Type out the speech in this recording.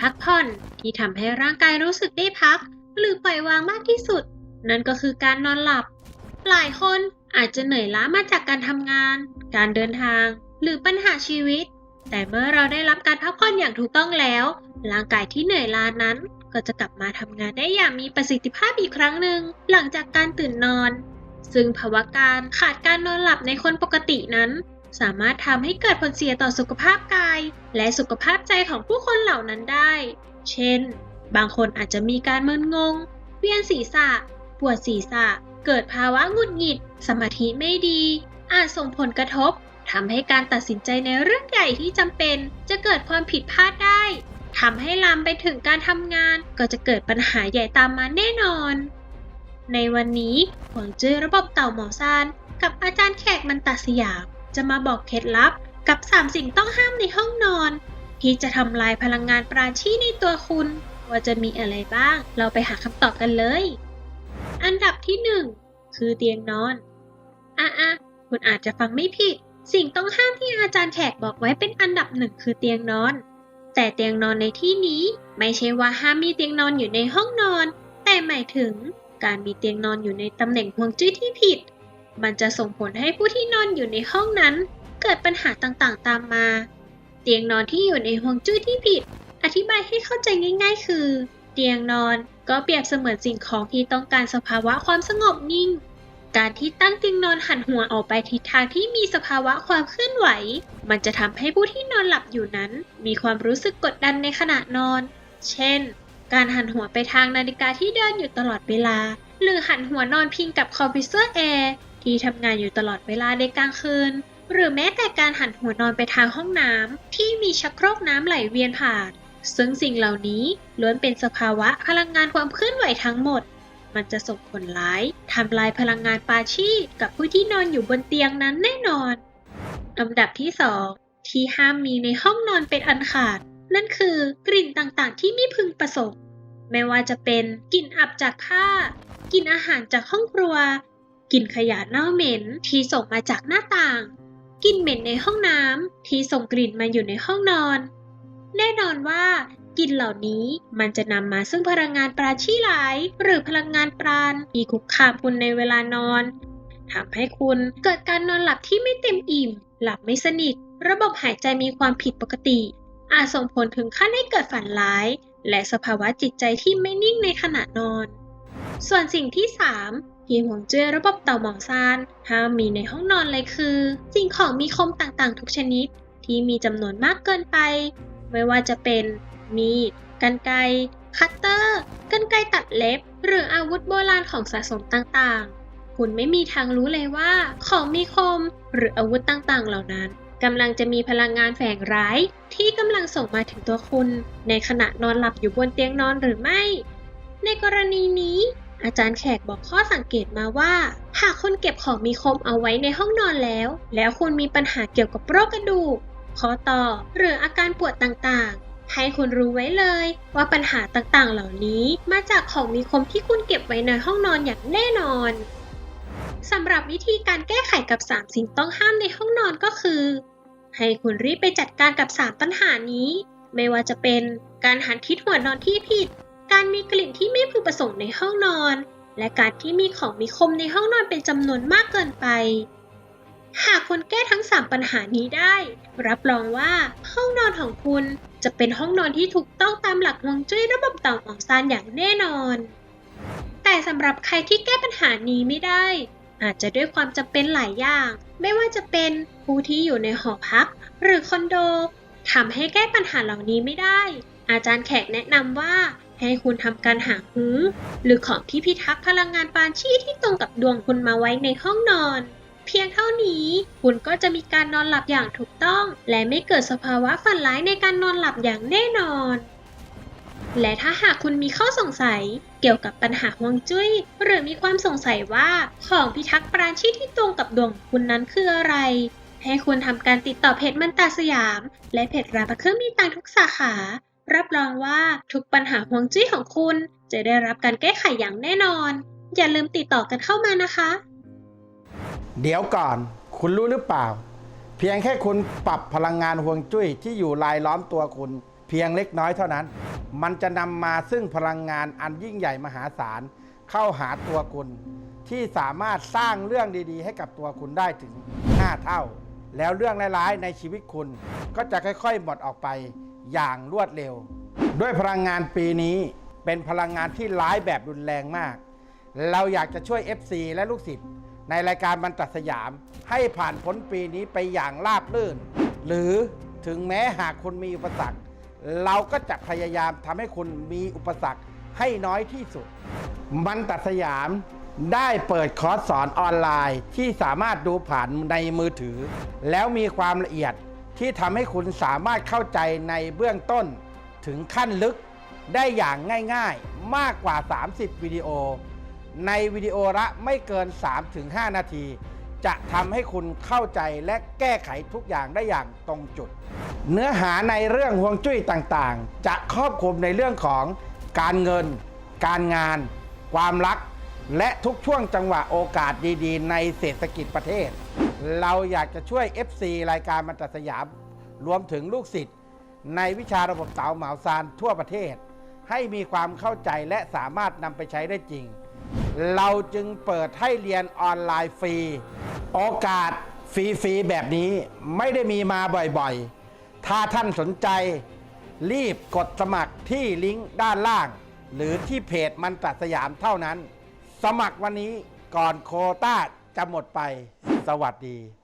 พักผ่อนที่ทำให้ร่างกายรู้สึกได้พัก หรือปล่อยวางมากที่สุด นั่นก็คือการนอนหลับ หลายคนอาจจะเหนื่อยล้ามาจากการทำงาน การเดินทาง หรือปัญหาชีวิต แต่เมื่อเราได้รับการพักผ่อนอย่างถูกต้องแล้ว ร่างกายที่เหนื่อยล้านั้น ก็จะกลับมาทำงานได้อย่างมีประสิทธิภาพอีกครั้งหนึ่งหลังจากการตื่นนอน ซึ่งภาวะการขาดการนอนหลับในคนปกตินั้น สามารถทำให้เกิดผลเสียต่อสุขภาพกาย และสุขภาพใจของผู้คนเหล่านั้นได้ เช่น บางคนอาจจะมีการมึนงง เวียนศีรษะ ปวดศีรษะ เกิดภาวะหงุดหงิด สมาธิไม่ดี อาจส่งผลกระทบทำให้การตัดสินใจในเรื่องใหญ่ที่จำเป็น จะเกิดความผิดพลาดได้ทำให้ลามไปถึงการทำงานก็จะเกิดปัญหาใหญ่ตามมาแน่นอน ในวันนี้หวงจื้อระบบเต่าหมอซานกับอาจารย์แขกมันตาสยาม จะมาบอกเคล็ดลับ กับ 3 สิ่งต้องห้ามในห้องนอน ที่จะทำลายพลังงานปราชีในตัวคุณ ว่าจะมีอะไรบ้าง เราไปหาคำตอบกันเลย อันดับที่ 1 คือเตียงนอนอะอะคุณอาจจะฟังไม่ผิด สิ่งต้องห้ามที่อาจารย์แขกบอกไว้เป็นอันดับหนึ่งคือเตียงนอน แต่เตียงนอนในที่นี้ ไม่ใช่ว่าห้ามมีเตียงนอนอยู่ในห้องนอน แต่หมายถึงการมีเตียงนอนอยู่ในตำแหน่งฮวงจุ้ยที่ผิด มันจะส่งผลให้ผู้ที่นอนอยู่ในห้องนั้น เกิดปัญหาต่างๆ ตามมา เตียงนอนที่อยู่ในฮวงจุ้ยที่ผิด อธิบายให้เข้าใจง่าย ๆ คือ เตียงนอนก็เปรียบเสมือนสิ่งของที่ต้องการสภาวะความสงบนิ่ง การที่ตั้งเตียงนอนหันหัวออกไปทิศทางที่มีสภาวะความเคลื่อนไหว มันจะทำให้ผู้ที่นอนหลับอยู่นั้น มีความรู้สึกกดดันในขณะนอน เช่น การหันหัวไปทางนาฬิกาที่เดินอยู่ตลอดเวลา หรือหันหัวนอนพิงกับคอมพิวเตอร์แอร์ ที่ทำงานอยู่ตลอดเวลาในกลางคืน หรือแม้แต่การหันหัวนอนไปทางห้องน้ำที่มีชักโครกน้ำไหลเวียนผ่าน ซึ่งสิ่งเหล่านี้ล้วนเป็นสภาวะพลังงานความเคลื่อนไหวทั้งหมด มันจะส่งผลร้ายทำลายพลังงานปาชีกับผู้ที่นอนอยู่บนเตียงนั้นแน่นอนลำดับที่ 2 ที่ห้ามมีในห้องนอนเป็นอันขาด นั่นคือกลิ่นต่างๆ ที่ไม่พึงประสงค์ ไม่ว่าจะเป็นกลิ่นอับจากผ้ากลิ่นอาหารจากห้องครัว กลิ่นขยะเน่าเหม็นที่ส่งมาจากหน้าต่างกลิ่นเหม็นในห้องน้ำที่ส่งกลิ่นมาอยู่ในห้องนอน แน่นอนว่ากลิ่นเหล่านี้มันจะนำมาซึ่งพลังงานปราชีหลาย หรือพลังงานปราณที่คุกคามคุณในเวลานอนทำให้คุณเกิดการนอนหลับที่ไม่เต็มอิ่ม หลับไม่สนิท ระบบหายใจมีความผิดปกติ อาจส่งผลถึงขั้นให้เกิดฝันร้าย และสภาวะจิตใจที่ไม่นิ่งในขณะนอน ส่วนสิ่งที่ 3 ที่ห่วงจุ้ยระบบเต่าหมอซานห้ามมีในห้องนอนเลยคือ สิ่งของมีคมต่างๆ ทุกชนิด ที่มีจำนวนมากเกินไป ไม่ว่าจะเป็น มีดกันไกรคัตเตอร์กันไกรตัดเล็บ หรืออาวุธโบราณของสะสมต่างๆ คุณไม่มีทางรู้เลยว่า ของมีคมหรืออาวุธต่างๆ เหล่านั้นกำลังจะมีพลังงานแฝงร้าย ที่กำลังส่งมาถึงตัวคุณ ในขณะนอนหลับอยู่บนเตียงนอนหรือไม่ ในกรณีนี้ อาจารย์แขกบอกข้อสังเกตมาว่า หากคุณเก็บของมีคมเอาไว้ในห้องนอนแล้ว แล้วคุณมีปัญหาเกี่ยวกับโรคกระดูกข้อต่อหรืออาการปวดต่างๆ ให้คุณรู้ไว้เลยว่าปัญหาต่างๆ เหล่านี้มาจากของมีคมที่คุณเก็บไว้ในห้องนอนอย่างแน่นอนสำหรับวิธีการแก้ไขกับ 3 สิ่งต้องห้ามในห้องนอนก็คือ ให้คุณรีบไปจัดการกับ 3 ปัญหานี้ ไม่ว่าจะเป็นการหันทิศหัวนอนที่ผิด การมีกลิ่นที่ไม่พึงประสงค์ในห้องนอน และการที่มีของมีคมในห้องนอนเป็นจำนวนมากเกินไป หากคุณแก้ทั้ง 3 ปัญหานี้ได้ รับรองว่าห้องนอนของคุณจะเป็นห้องนอนที่ถูกต้องตามหลักฮวงจุ้ยระบบเต่าของซานอย่างแน่นอน แต่สำหรับใครที่แก้ปัญหานี้ไม่ได้ อาจจะด้วยความจำเป็นหลายอย่าง ไม่ว่าจะเป็นผู้ที่อยู่ในหอพัก หรือคอนโดทำให้แก้ปัญหาเหล่านี้ไม่ได้ อาจารย์แขกแนะนำว่า ให้คุณทำการหาหูหรือของที่พิทักษ์พลังงานปานชีที่ตรงกับดวงคุณมาไว้ในห้องนอน เพียงเท่านี้ คุณก็จะมีการนอนหลับอย่างถูกต้อง และไม่เกิดสภาวะฝันร้ายในการนอนหลับอย่างแน่นอน และถ้าหากคุณมีข้อสงสัย เกี่ยวกับปัญหาฮวงจุ้ย หรือมีความสงสัยว่าของพิทักษ์ปราณชีที่ตรงกับดวงคุณนั้นคืออะไรให้คุณทำการติดต่อเพจมันตาสยาม และเพจร้านพระเครื่องมีตังทุกสาขา รับรองว่าทุกปัญหาฮวงจุ้ยของคุณ จะได้รับการแก้ไขอย่างแน่นอน อย่าลืมติดต่อกันเข้ามานะคะ เดี๋ยวก่อน คุณรู้หรือเปล่า เพียงแค่คุณปรับพลังงานห่วงจุ้ยที่อยู่รายล้อมตัวคุณ เพียงเล็กน้อยเท่านั้น มันจะนำมาซึ่งพลังงานอันยิ่งใหญ่มหาศาลเข้าหาตัวคุณ ที่สามารถสร้างเรื่องดีๆ ให้กับตัวคุณได้ถึง 5 เท่า แล้วเรื่องร้ายๆในชีวิตคุณก็จะค่อยๆหมดออกไป อย่างรวดเร็ว ด้วยพลังงานปีนี้เป็นพลังงานที่ร้ายแบบรุนแรงมาก เราอยากจะช่วย FC และลูกศิษย์ในรายการบรรทัดสยาม ให้ผ่านพ้นปีนี้ไปอย่างราบรื่น หรือถึงแม้หากคุณมีอุปสรรค เราก็จะพยายามทำให้คุณมีอุปสรรคให้น้อยที่สุดมันตัดสยามได้เปิดคอร์สสอนออนไลน์ที่สามารถดูผ่านในมือถือ แล้วมีความละเอียด ที่ทำให้คุณสามารถเข้าใจในเบื้องต้นถึงขั้นลึกได้อย่างง่ายๆ มากกว่า 30 วิดีโอ ในวิดีโอละไม่เกิน 3-5 นาที จะทำให้คุณเข้าใจและแก้ไขทุกอย่างได้อย่างตรงจุด เนื้อหาในเรื่องห่วงจุ้ยต่างๆ จะครอบคลุมในเรื่องของการเงิน การงาน ความรัก และทุกช่วงจังหวะโอกาสดีๆ ในเศรษฐกิจประเทศ เราอยากจะช่วย FC รายการมันตสยาม รวมถึงลูกศิษย์ในวิชาระบบเต๋าเหมาซานทั่วประเทศ ให้มีความเข้าใจและสามารถนำไปใช้ได้จริง เราจึงเปิดให้เรียนออนไลน์ฟรี โอกาสฟรีๆแบบนี้ไม่ได้มีมาบ่อยๆ ถ้าท่านสนใจ รีบกดสมัครที่ลิงก์ด้านล่าง หรือที่เพจมันตัดสยามเท่านั้น สมัครวันนี้ก่อนโคต้าจะหมดไป สวัสดี